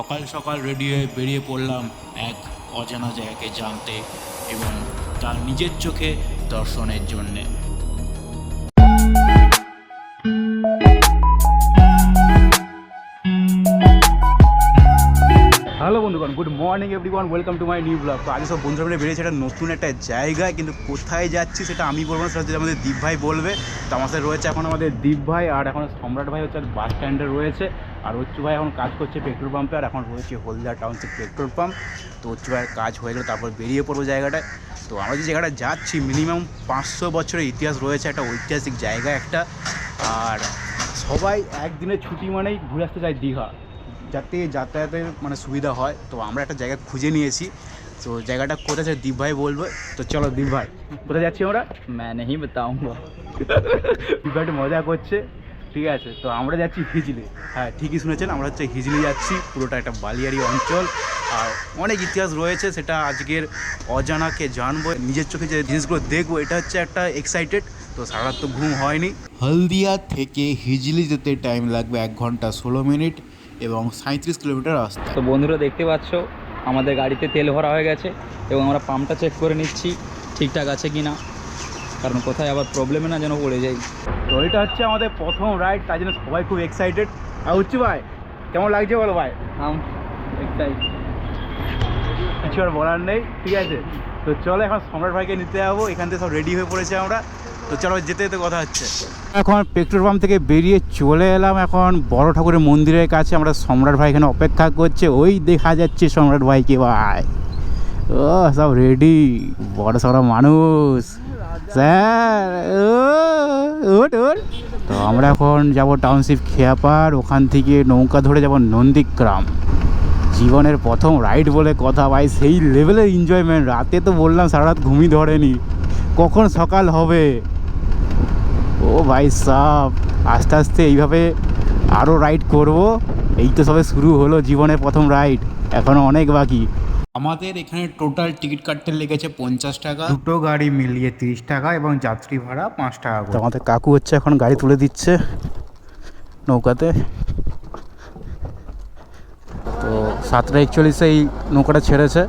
সকাল সকাল রেডি বেরিয়ে পড়লাম এক অজানা জায়গাকে জানতে এবং তার নিজের চোখে দর্শনের জন্যে। হ্যালো বন্ধুগণ good morning everyone welcome to my new blog তো আজ সব বন্ধুরা মিলে বেরিয়েছে একটা নতুন একটা জায়গায়, কিন্তু কোথায় যাচ্ছি সেটা আমি বলব না, সেটা হচ্ছে আমাদের দীপ ভাই বলবে। তো সাথে রয়েছে এখন আমাদের দীপ ভাই, আর এখন সম্রাট ভাই হচ্ছে বাস স্ট্যান্ডে রয়েছে। আর অচ্চু ভাই এখন কাজ করছে পেট্রোল পাম্পে আর এখন রয়েছে হলদিয়া টাউনশিপ পেট্রোল পাম্প তো অচ্চু ভাইয়ের কাজ হয়ে গেলে তারপর বেরিয়ে পড়বো জায়গাটায় তো আমরা যে জায়গাটা যাচ্ছি মিনিমাম পাঁচশো বছরের ইতিহাস রয়েছে একটা ঐতিহাসিক জায়গা একটা আর সবাই একদিনের ছুটি মানেই ঘুরে আসতে চায় দীঘা যাতে যাতায়াতের মানে সুবিধা হয় তো আমরা একটা জায়গা খুঁজে নিয়েছি তো জায়গাটা কোথায় আছে দীপ ভাই বলবে তো চলো দীপ ভাই কোথায় যাচ্ছি আমরা मैं नहीं बताऊंगा দীপ ভাই একটু মজা করছে ঠিক আছে তো আমরা যাচ্ছি হিজলি। হ্যাঁ ঠিকই শুনেছেন আমরা হচ্ছে হিজলি যাচ্ছি পুরোটা একটা বালিয়ারি অঞ্চল। আর অনেক ইতিহাস রয়েছে সেটা আজকের অজানাকে জানব নিজের চোখে যে জিনিসগুলো দেখব এটা হচ্ছে একটা এক্সাইটেড তো সারা তো ঘুম হয়নি। হলদিয়া থেকে হিজলি যেতে টাইম লাগবে এক ঘণ্টা ষোলো মিনিট এবং সাঁত্রিশ কিলোমিটার রাস্তা। তো বন্ধুরা দেখতে পাচ্ছ আমাদের গাড়িতে তেল ভরা হয়ে গেছে এবং আমরা পাম্পটা চেক করে নিচ্ছি ঠিকঠাক আছে কি না কারণ কোথায় আবার প্রবলেমে না যেন পড়ে যাই। তো এটা হচ্ছে আমাদের প্রথম রাইড তাই জন্য সবাই খুব এক্সাইটেড আর উচ্চু ভাই কেমন লাগছে বলো ভাই? একটাই কিছু আর বলার নেই ঠিক আছে? তো চলো এখন সম্রাট ভাইকে নিতে যাব এখান থেকে সব রেডি হয়ে পড়েছে আমরা। তো চলো যেতে যেতে কথা হচ্ছে। এখন পেট্রোল পাম্প থেকে বেরিয়ে চলে এলাম এখন বড় ঠাকুরের মন্দিরের কাছে। আমরা সম্রাট ভাই এখানে অপেক্ষা করছে ওই দেখা যাচ্ছে সম্রাট ভাইকে ভাই। ও সব রেডি বড় সড়ো মানুষ। স্যার ওট ওট তো আমরা এখন যাব টাউনশিপ খেয়াপার ওখান থেকে নৌকা ধরে যাব নন্দীগ্রাম। জীবনের প্রথম রাইড বলে কথা, ভাই, সেই লেভেলের এনজয়মেন্ট রাতে তো বললাম সারা রাত ঘুমই ধরেনি। কখন সকাল হবে? ও ভাই সাহ আস্তে আস্তে এইভাবে আরও রাইড করব। এই তো সবে শুরু হলো জীবনের প্রথম রাইড এখনও অনেক বাকি। আমাদের এখানে টোটাল টিকিট কাটতে লেগেছে পঞ্চাশ টাকা। দুটো গাড়ি মিলিয়ে তিরিশ টাকা এবং যাত্রী ভাড়া পাঁচ টাকা তো আমাদের কাকু হচ্ছে এখন গাড়ি তুলে দিচ্ছে নৌকাতে। তো সাতটা একচল্লিশে এই নৌকাটা ছেড়েছে।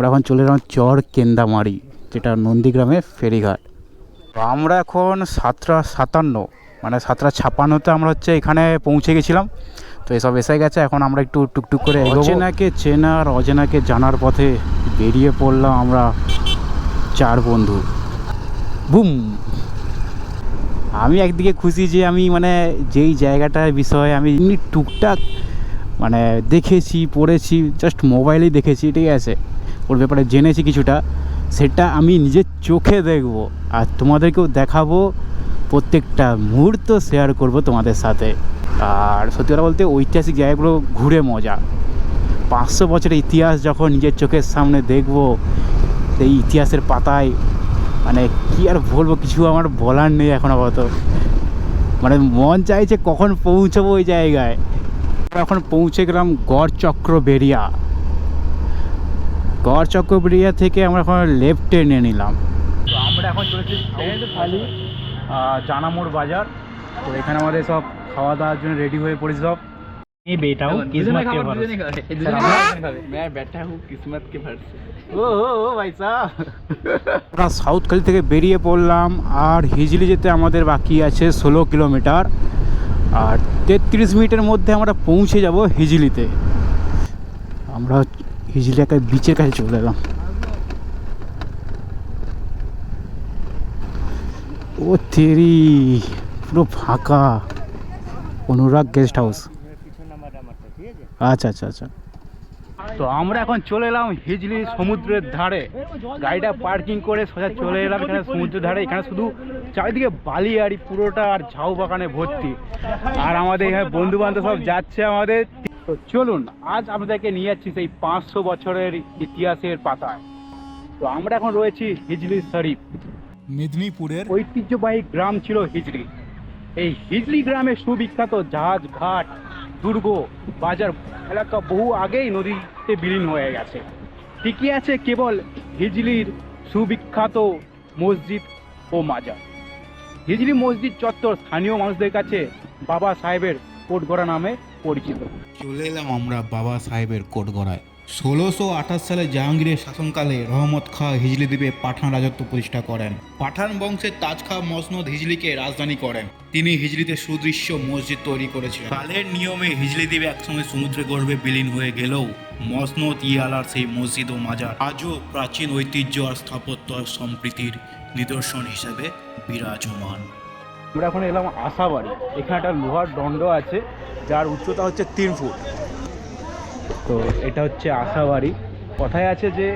আমরা এখন চলে এলাম চর কেন্দামারি, যেটা নন্দীগ্রামে ফেরিঘাট। আমরা এখন সাতটা সাতান্ন মানে সাতটা ছাপান্নতে আমরা হচ্ছে এখানে পৌঁছে গেছিলাম। তো এসব এসে গেছে, এখন আমরা একটু টুকটুক করে অচেনাকে চেনা আর অচেনাকে জানার পথে বেরিয়ে পড়লাম আমরা চার বন্ধু। বুম! আমি একদিকে খুশি যে আমি মানে যেই জায়গাটার বিষয়ে আমি এমনি টুকটাক মানে দেখেছি, পড়েছি জাস্ট মোবাইলেই দেখেছি, ঠিক আছে? ওর ব্যাপারে জেনেছি কিছুটা, সেটা আমি নিজের চোখে দেখব আর তোমাদেরকেও দেখাবো, প্রত্যেকটা মুহূর্ত শেয়ার করব তোমাদের সাথে। আর সত্যি কথা বলতে ঐতিহাসিক জায়গাগুলো ঘুরে মজা। পাঁচশো বছরের ইতিহাস যখন নিজের চোখের সামনে দেখব, সেই ইতিহাসের পাতায় মানে কি আর বলব, কিছু আমার বলার নেই এখন আপাতত। মানে মন চাইছে কখন পৌঁছবো ওই জায়গায়। এখন পৌঁছে গেলাম গড় চক্র বেরিয়া গড় চক্র বেরিয়া থেকে আমরা এখন লেফটে নিয়ে নিলাম তো আমরা এখন চলেছি খালি জানামোড় বাজার তো এখানে আমাদের সব খাওয়া দাওয়ার জন্য রেডি হয়ে পড়েছি সব এই বেটা হুঁ কিসমত के भरोसे मैं बैठा हूँ किस्मत के भर से ও ও ও ভাই সাহ আমরা সাউথখালি থেকে বেরিয়ে পড়লাম আর হিজলি যেতে আমাদের বাকি আছে ষোলো কিলোমিটার আর তেত্রিশ মিনিটের মধ্যে আমরা পৌঁছে যাব হিজলিতে আমরা হিজলি একটা বিচের কাছে চলে এলাম। ও তেরি, পুরো ফাঁকা। অনুরাগ গেস্ট হাউস আচ্ছা আচ্ছা আচ্ছা। তো আমরা এখন চলে এলাম হিজলি সমুদ্রের ধারে। গাড়িটা পার্কিং করে সোজা চলে এলাম এখানে সমুদ্রের ধারে। এখানে শুধু চারিদিকে বালিয়াড়ি পুরোটা আর ঝাউ বাগানে ভর্তি। আর আমাদের এখানে বন্ধু বান্ধব সব যাচ্ছে আমাদের। তো চলুন আজ আপনাদেরকে নিয়ে যাচ্ছি সেই পাঁচশো বছরের ইতিহাসের পাতায়। তো আমরা এখন রয়েছি হিজলি শরীফ। মেদিনীপুরের ঐতিহ্যবাহী গ্রাম ছিল হিজলি। এই হিজলি গ্রামে সুবিখ্যাত জাহাজ ঘাট দুর্গ বাজার এলাকা বহু আগেই নদীতে বিলীন হয়ে গেছে। টিকে আছে কেবল হিজলির সুবিখ্যাত মসজিদ ও মাজার। হিজলি মসজিদ চত্বর স্থানীয় মানুষদের কাছে বাবা সাহেবের কোটগড়া নামে পরিচিত। চলে এলাম আমরা বাবা সাহেবের কোটগড়ায়। ষোলোশো আঠাশ সালে জাহাঙ্গীরের শাসনকালে রহমত খাঁ হিজলি দ্বীপে পাঠান রাজত্ব প্রতিষ্ঠা করেন। পাঠান বংশের তাজ খাঁ মসনদ হিজলিকে রাজধানী করেন। তিনি হিজলিতে সুদৃশ্য মসজিদ তৈরি করেছিলেন। কালের নিয়মে হিজলি দ্বীপ একসঙ্গে সমুদ্রে গর্ভে বিলীন হয়ে গেলেও মসনদ ইয়ালার সেই মসজিদ ও মাজার আজও প্রাচীন ঐতিহ্য আর স্থাপত্য সম্প্রীতির নিদর্শন হিসেবে বিরাজমান। আমরা এখন এলাম আশাবাড়ি। এখানে একটা লোহার দণ্ড আছে যার উচ্চতা হচ্ছে তিন ফুট। তো এটা হচ্ছে আশাবাড়ি। কথায় আছে যে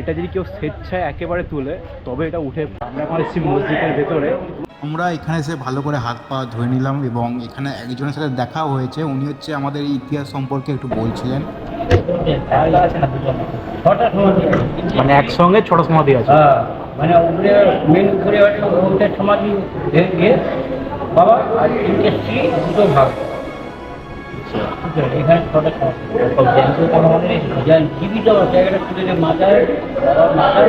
এটা যদি কেউ স্বেচ্ছায় একেবারে তুলে তবে এটা উঠে আমরা এখন এসেছি মসজিদের ভেতরে। আমরা এখানে এসে ভালো করে হাত পা ধুয়ে নিলাম এবং এখানে একজনের সাথে দেখা হয়েছে। উনি হচ্ছে আমাদের ইতিহাস সম্পর্কে একটু বলছিলেন। মানে একসঙ্গে ছোট সমাধি আছে। হ্যাঁ। মানে উপরে মেন উপরে ওদের সমাধি ভেঙে বাবা আর তিনটে স্ত্রী দুটো ভাগ এখানে ছটা সমাধি। মানে জীবিত জায়গাটা শুধু যে মাথার বাবার মাথার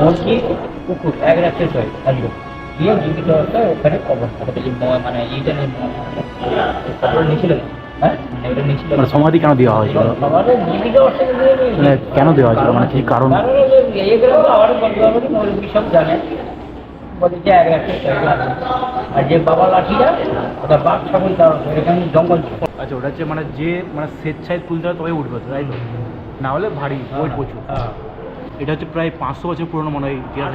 মসজিদ পুকুর এক রাখতে হয় খালি। গিয়ে জীবিত অবস্থায় ওখানে কবর মানে এইটা কবর হ্যাঁ? মানে সমাধি কেন দেওয়া হয়েছিল? অবস্থায় মানে কেন দেওয়া হয়েছিল? মানে কি কারণ? সব জানে। এক। আর যে বাবা লাঠিটা ওটা বাঘ ছাগল এখানে জঙ্গল? আচ্ছা ওটা হচ্ছে মানে যে মানে স্বেচ্ছায় তুলতে হয় তবে উঠবে তো, তাই তো? না হলে ভারী ওয়েট প্রচুর। হ্যাঁ। এটা হচ্ছে প্রায় পাঁচশো বছর পুরনো মনে হয় ইতিহাস।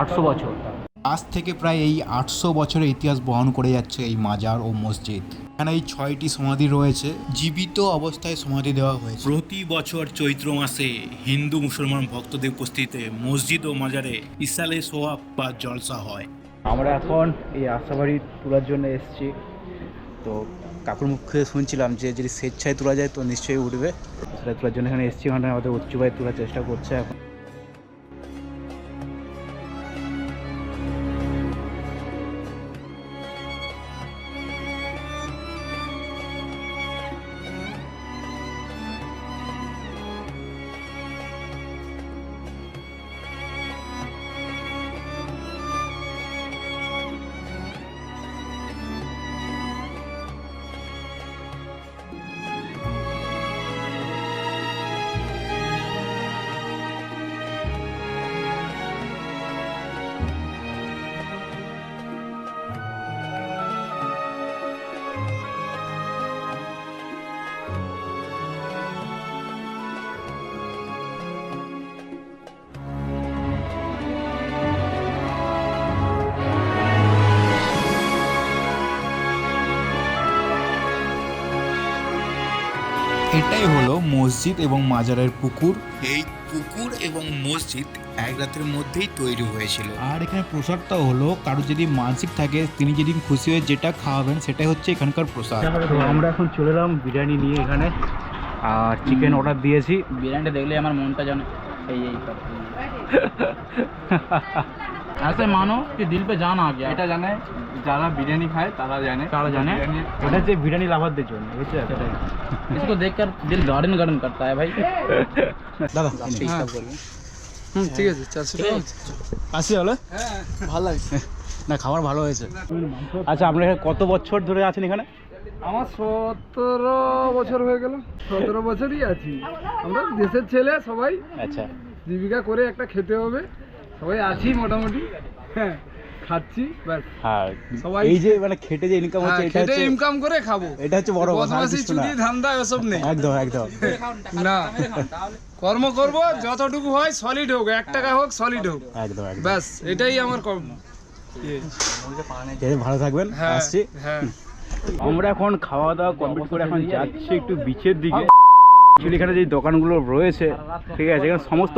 আটশো বছর। আজ থেকে প্রায় এই আটশো বছরের ইতিহাস বহন করে যাচ্ছে এই মাজার ও মসজিদ। এখানে এই ছয়টি সমাধি রয়েছে। জীবিত অবস্থায় সমাধি দেওয়া হয়েছে। প্রতি বছর চৈত্র মাসে হিন্দু মুসলমান ভক্তদের উপস্থিতিতে মসজিদ ও মাজারে ইসালে সোয়াব বা জলসা হয়। আমরা এখন এই আশাবাড়ি তোলার জন্য এসেছি। তো কাকুর মুখে শুনছিলাম যে যদি স্বেচ্ছায় তোলা যায় তো নিশ্চয়ই উঠবে। সেটা তোলার জন্য এখানে এসেছি। ওখানে আমাদের উচ্চ ভাই তোলার চেষ্টা করছে এখন। এটাই হলো মসজিদ এবং মাজারের পুকুর। এই পুকুর এবং মসজিদ এক রাতের মধ্যেই তৈরি হয়েছিল। আর এখানে প্রসাদটা হলো কারও যদি মানসিক থাকে তিনি যেদিন খুশি হয়ে যেটা খাওয়াবেন সেটাই হচ্ছে এখানকার প্রসাদ। তো আমরা এখন চলে এলাম বিরিয়ানি নিয়ে এখানে। আর চিকেন অর্ডার দিয়েছি। বিরিয়ানিটা দেখলে আমার মনটা জানে এই এই ऐसे मानो कि दिल पे जान आ गया এটা জানে যারা বিরিয়ানি খায় তারা জানে তারা জানে বিরিয়ানি- এটা হচ্ছে বিরিয়ানি লাভারদের জন্য বুঝছে इसको देखकर दिल गार्डन गार्डन करता है भाई দাদা হুম ঠিক আছে চারশো টাকা আসি হলো ভালো লাগছে না খাবার ভালো হয়েছে আচ্ছা আপনার এখানে কত বছর ধরে আছেন এখানে আমার সতেরো বছর হয়ে গেল সতেরো বছরই আছি আমরা দেশের ছেলে সবাই আচ্ছা জীবিকা করে একটা খেতে হবে সবাই আছি মোটামুটি। হ্যাঁ খাচ্ছি ব্যাস। হ্যাঁ সবাই- এই যে মানে খেটে যে ইনকাম হচ্ছে হ্যাঁ, এটা হচ্ছে ইনকাম করে খাব। এটা হচ্ছে বড় কথা আর বদমাসি চুরি ধান্দা এসব নেই। একদম একদম। না। কর্ম করব যতটুকু হয় সলিড হোক। এক টাকা হোক সলিড হোক। একদম একদম। ব্যাস এটাই আমার কর্ম। ভালো থাকবেন হ্যাঁ আসছি। হ্যাঁ। আমরা এখন খাওয়া দাওয়া কমপ্লিট করে এখন যাচ্ছি একটু বিচের দিকে। অ্যাকচুয়ালি এখানে যে দোকানগুলো রয়েছে ঠিক আছে এখানে সমস্ত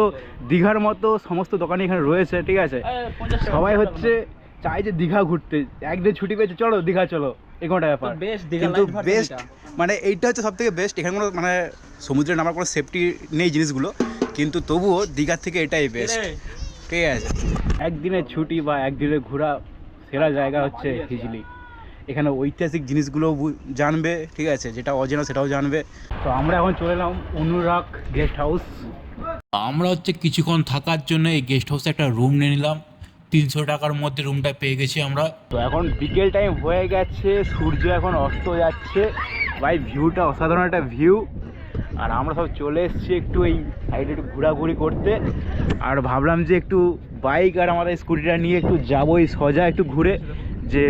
দীঘার মতো সমস্ত দোকানই এখানে রয়েছে ঠিক আছে। সবাই হচ্ছে চাই যে দীঘা ঘুরতে। একদিন ছুটি পেয়েছে চলো দীঘা চলো এরকমটা ব্যাপার। বেস্ট কিন্তু বেস্ট মানে এইটা হচ্ছে সব থেকে বেস্ট এখানে কোনো মানে সমুদ্রে নামার কোনো সেফটি নেই জিনিসগুলো কিন্তু তবুও দীঘার থেকে এটাই বেস্ট ঠিক আছে। একদিনের ছুটি বা একদিনের ঘোরা সেরা জায়গা হচ্ছে হিজলি। এখানে ঐতিহাসিক জিনিসগুলো জানবে ঠিক আছে? যেটা অজানা সেটাও জানবে। তো আমরা এখন চলে এলাম অনুরাগ গেস্ট হাউস আমরা হচ্ছে কিছুক্ষণ থাকার জন্য এই গেস্ট হাউসে একটা রুম নিয়ে নিলাম। তিনশো টাকার মধ্যে রুমটা পেয়ে গেছি আমরা। তো এখন বিকেল টাইম হয়ে গেছে সূর্য এখন অস্ত যাচ্ছে। ভাই ভিউটা অসাধারণ একটা ভিউ আর আমরা সব চলে এসেছি একটু এই সাইডে একটু ঘোরাঘুরি করতে। আর ভাবলাম যে একটু বাইক আর আমাদের স্কুটিটা নিয়ে একটু যাব এই সজা একটু ঘুরে। যে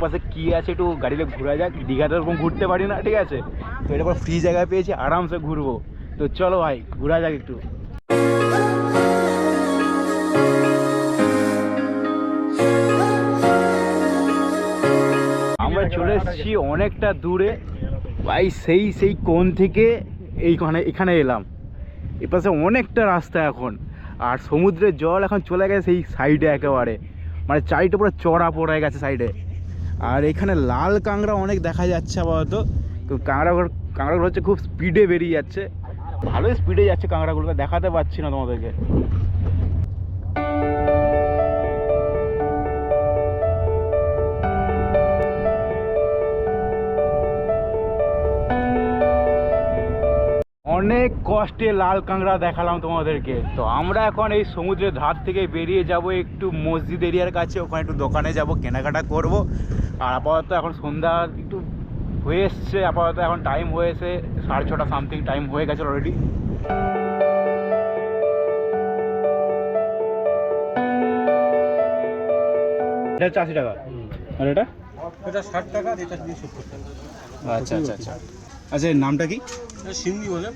পাশে কী আছে একটু গাড়িতে ঘোরা যাক, দীঘাতে ওরকম ঘুরতে পারি না, ঠিক আছে? তো এটা ফ্রি জায়গায় পেয়েছি, আরামসে ঘুরবো। তো চলো ভাই, ঘোরা যাক একটু। আমরা চলে এসেছি অনেকটা দূরে। ভাই, সেই সেই কোণ থেকে এইখানে, এখানে এলাম। এপাশে অনেকটা রাস্তা এখন। আর সমুদ্রের জল এখন চলে গেছে সেই সাইডে একেবারে। মানে চারিটা পুরো চড়া পড়ে গেছে সাইডে আর এখানে লাল কাঁকড়া অনেক দেখা যাচ্ছে আপাতত। তো কাঁকড়াগুলো কাঁকড়াগুলো হচ্ছে খুব স্পিডে বেরিয়ে যাচ্ছে। ভালোই স্পিডে যাচ্ছে কাঁকড়াগুলোকে, দেখাতে পারছি না তোমাদেরকে। অনেক কষ্টে লাল কাঁকড়া দেখালাম তোমাদেরকে। তো আমরা এখন এই সমুদ্রের ধার থেকে বেরিয়ে যাব একটু মসজিদ এরিয়ার কাছে ওখানে একটু দোকানে যাব কেনাকাটা করব। আর আপাতত এখন সন্ধ্যা একটু হয়ে এসছে আপাতত এখন টাইম হয়েছে সাড়ে ছটা সামথিং টাইম হয়ে গেছে অলরেডি এটা হচ্ছে আশি টাকা। আর এটা? এটা ষাট টাকা এটা টাকা। আচ্ছা আচ্ছা আচ্ছা। আচ্ছা এর নামটা কি? সিন্দি বলে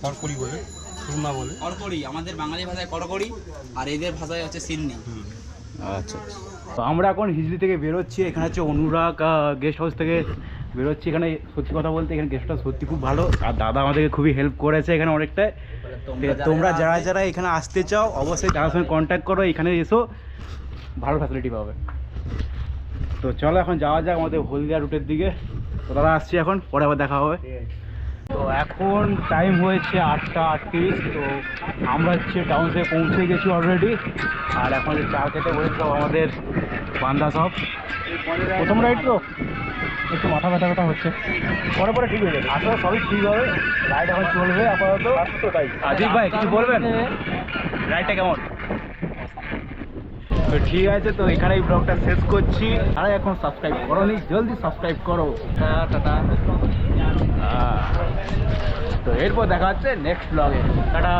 খড়কড়ি বলে সুরমা বলে। কড়কড়ি আমাদের বাঙালি ভাষায় কড়কড়ি আর এদের ভাষায় হচ্ছে সিন্নি আচ্ছা তো আমরা এখন হিজলি থেকে বেরোচ্ছি এখানে হচ্ছে অনুরাগ গেস্ট হাউস থেকে বেরোচ্ছি। এখানে সত্যি কথা বলতে এখানে গেস্ট হাউস সত্যি খুব ভালো। আর দাদা আমাদেরকে খুবই হেল্প করেছে এখানে অনেকটাই। তোমরা যারা যারা এখানে আসতে চাও অবশ্যই তার সঙ্গে কন্ট্যাক্ট করো এখানে এসো। ভালো ফ্যাসিলিটি পাবে। তো চলো এখন যাওয়া যাক আমাদের হলদিয়া রুটের দিকে। তো দাদা আসছি এখন পরে আবার দেখা হবে। তো এখন টাইম হয়েছে আটটা আটত্রিশ তো আমরা হচ্ছে টাউন থেকে পৌঁছে গেছি অলরেডি আর এখন যে চা খেতে বসে সব আমাদের বান্দা সব। প্রথম রাইড তো? একটু মাথা ব্যথা ব্যথা হচ্ছে। পরে পরে ঠিক হয়ে যাবে। আসলে সবই ঠিক হবে। রাইড এখন চলবে আপাতত। তাই আজিব ভাই কিছু বলবেন? রাইডটা কেমন? তো ঠিক আছে, তো এখানে এই ব্লগটা শেষ করছি। আর এখন সাবস্ক্রাইব করো নি জলদি সাবস্ক্রাইব করো। টাটা তো এরপর দেখা হচ্ছে নেক্সট ব্লগে টাটা।